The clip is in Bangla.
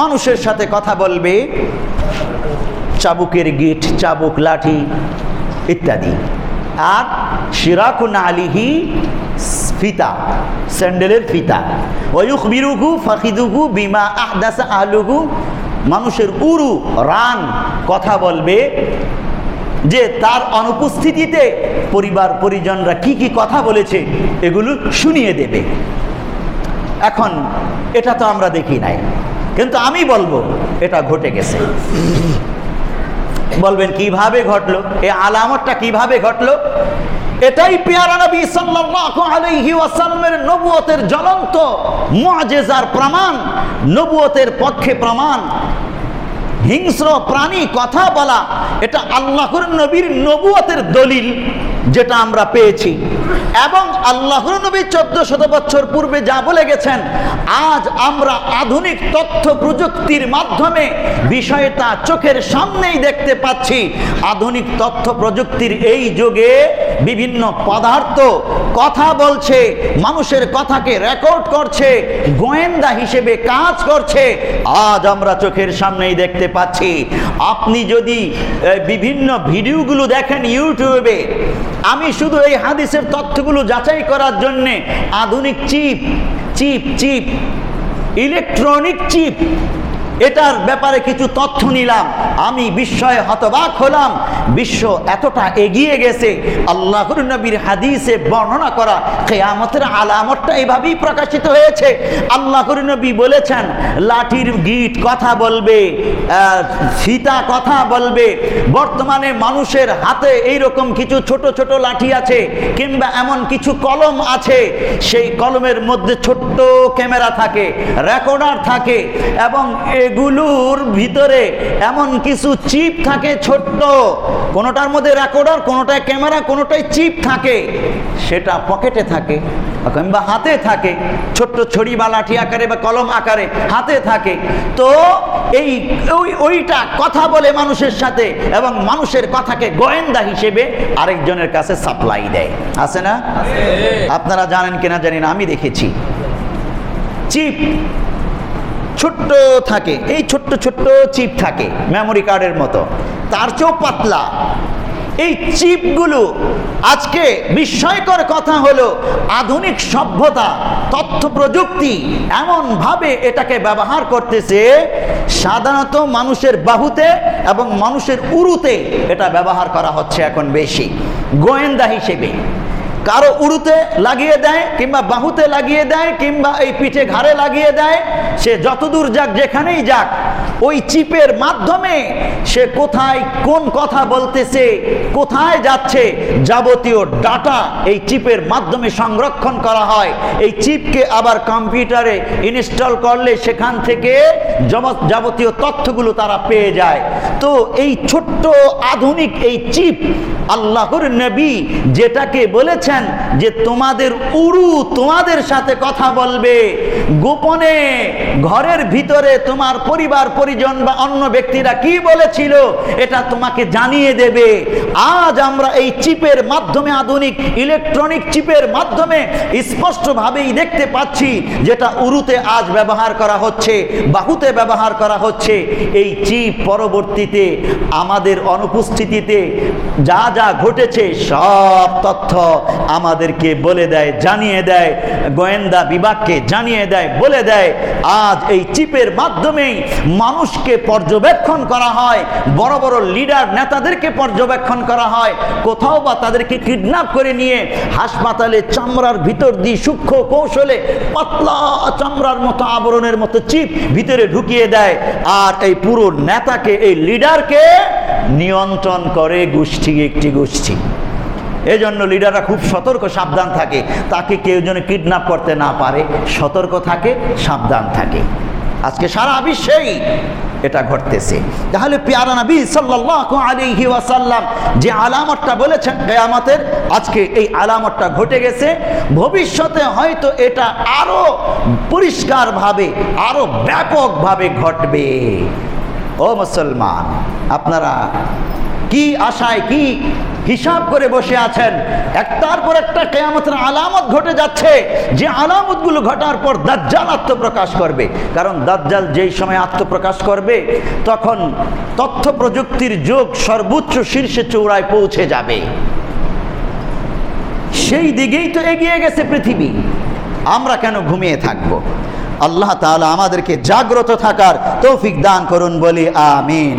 মানুষের সাথে কথা বলবে, চাবুকের গিট, চাবুক, লাঠি ইত্যাদি। আর শিরাকুন আলিহি ফিতা, স্যান্ডেলের ফিতা। ওয়ুখ বিরুহু ফাকিদুহু বিমা আহদাসা আহলুহু। মানুষের উরু, রান কথা বলবে যে তার অনুপস্থিতিতে পরিবার, পরিজনরা কি কি কথা বলেছে, এগুলো শুনিয়ে দেবে। এখন এটা তো আমরা দেখি নাই। কিন্তু আমি বলব, এটা ঘটে গেছে। বলবেন, কীভাবে ঘটলো? এই আলামতটা কীভাবে ঘটলো? এটাই পেয়ারা নবী সাল্লাল্লাহু আলাইহি ওয়াসাল্লামের নবুয়তের জ্বলন্ত মুআজিজার প্রমাণ, নবুয়তের পক্ষে প্রমাণ। হিংস্র প্রাণী কথা বলা, এটা আল্লাহর নবীর নবুয়তের দলিল। যেটা আমরা পেয়েছি। এবং আল্লাহর নবী চোদ্দ শত বছর পূর্বে যা বলে গেছেন, আজ আমরা আধুনিক তথ্য প্রযুক্তির মাধ্যমে বিষয়টা চোখের সামনেই দেখতে পাচ্ছি। আধুনিক তথ্য প্রযুক্তির এই যুগে বিভিন্ন পদার্থ কথা বলছে, মানুষের কথাকে রেকর্ড করছে, গোয়েন্দা হিসেবে কাজ করছে। আজ আমরা চোখের সামনেই দেখতে পাচ্ছি। আপনি যদি বিভিন্ন ভিডিওগুলো দেখেন ইউটিউবে আমি শুধু এই হাদিসের তথ্যগুলো যাচাই করার জন্যে আধুনিক chip chip chip electronic chip এটার ব্যাপারে কিছু তথ্য নিলাম। আমি বিস্ময়ে হতবাক হলাম। বিশ্ব এতটা এগিয়ে গেছে। আল্লাহর নবীর হাদিসে বর্ণনা করা কেয়ামতের আলামতটা এভাবেই প্রকাশিত হয়েছে। আল্লাহর নবী বলেছেন, লাঠির গিট কথা বলবে সীতা কথা বলবে। বর্তমানে মানুষের হাতে এইরকম কিছু ছোট ছোট লাঠি আছে কিংবা এমন কিছু কলম আছে। সেই কলমের মধ্যে ছোট্ট ক্যামেরা থাকে, রেকর্ডার থাকে এবং এগুলোর ভিতরে এমন কিছু চিপ থাকে ছোট্ট। কোনোটার মধ্যে রেকর্ডার কোনোটায় ক্যামেরা কোনোটায় চিপ থাকে। সেটা পকেটে থাকে কিংবা হাতে থাকে। ছোট্ট ছড়ি বা লাঠি আকারে বা কলম আকারে হাতে থাকে। তো এই ওই ওইটা কথা বলে মানুষের সাথে এবং মানুষের কথাকে গোয়েন্দা হিসেবে আরেকজনের কাছে সাপ্লাই দেয়। আছে না? আপনারা জানেন কিনা জানি না আমি দেখেছি। চিপ। ছোট্ট থাকে, এই ছোট্ট ছোট্ট চিপ থাকে মেমোরি কার্ডের মতো। তার চেয়েও পাতলা। এই চিপগুলো আজকে বিস্ময়কর কথা হলো, আধুনিক সভ্যতা, তথ্য প্রযুক্তি এমনভাবে এটাকে ব্যবহার করতেছে, সাধারণত মানুষের বাহুতে এবং মানুষের উরুতে এটা ব্যবহার করা হচ্ছে এখন বেশি। গোয়েন্দা হিসেবে। কারও উড়ুতে লাগিয়ে দেয়, কিংবা বাহুতে লাগিয়ে দেয়, কিংবা এই পিঠে ঘাড়ে লাগিয়ে দেয়, সে যতদূর যাক, যেখানেই যাক, ওই চিপের মাধ্যমে সে কোথায় কোন কথা বলতেছে, কোথায় যাচ্ছে, যাবতীয় ডাটা এই চিপের মাধ্যমে সংরক্ষণ করা হয়। এই চিপকে আবার কম্পিউটারে ইনস্টল করলে সেখান থেকে যাবতীয় তথ্যগুলো তারা পেয়ে যায়। তো এই ছোট্ট আধুনিক এই চিপ আল্লাহর নবী যেটাকে বলেছেন যে তোমাদের উরু তোমাদের সাথে কথা বলবে। গোপনে ঘরের ভিতরে তোমার পরিবার, পরিজন বা অন্য ব্যক্তিরা কি বলেছিল এটা তোমাকে জানিয়ে দেবে। আজ আমরা এই চিপের মাধ্যমে আধুনিক ইলেকট্রনিক চিপের মাধ্যমে স্পষ্টভাবেই দেখতে পাচ্ছি যেটা উরুতে আজ ব্যবহার করা হচ্ছে, বাহুতে ব্যবহার করা হচ্ছে। এই চিপ পরবর্তীতে আমাদের অনুপস্থিতিতে যা যা ঘটেছে সব তথ্য আমাদেরকে বলে দেয়, জানিয়ে দেয়, গোয়েন্দা বিভাগকে জানিয়ে দেয়, বলে দেয়, আজ এই চিপের মাধ্যমেই মানুষকে পর্যবেক্ষণ করা হয়, বড় বড় লিডার নেতাদেরকে পর্যবেক্ষণ করা হয়, কোথাও বা তাদেরকে কিডন্যাপ করে নিয়ে হাসপাতালে চামড়ার ভিতর দিয়ে সূক্ষ্ম কৌশলে পাতলা চামড়ার মতো আবরণের মতো চিপ ভিতরে ঢুকিয়ে দেয়, আর এই পুরো নেতাকে, এই লিডারকে নিয়ন্ত্রণ করে গোষ্ঠী একটি গোষ্ঠী। এজন্য লিডাররা খুব সতর্ক, সাবধান থাকে। তাকে কেউ যেন কিডন্যাপ করতে না পারে, সতর্ক থাকে, সাবধান থাকে। আজকে সারা বিশ্বেই এটা ঘটতেছে। তাহলে পেয়ারা নবী সাল্লাল্লাহু আলাইহি ওয়াসাল্লাম যে আলামতটা বলেছেন কিয়ামতের, আজকে এই আলামতটা ঘটে গেছে। ভবিষ্যতে হয়তো এটা আরও পরিষ্কারভাবে, আরও ব্যাপকভাবে ঘটবে। ও মুসলমান, আপনারা কি আশায়, কি হিসাব করে বসে আছেন? একটার পর একটা কেয়ামতের আলামত ঘটে যাচ্ছে, যে আলামতগুলো ঘটার পর দাজ্জাল আত্মপ্রকাশ করবে। কারণ দাজ্জাল যেই সময় আত্মপ্রকাশ করবে, তখন তথ্য প্রযুক্তির যোগ সর্বোচ্চ শীর্ষে চৌড়ায় পৌঁছে যাবে। সেই দিকেই তো এগিয়ে গেছে পৃথিবী। আমরা কেন ঘুমিয়ে থাকব? আল্লাহ তাআলা আমাদেরকে জাগ্রত থাকার তৌফিক দান করুন, বলি আমিন।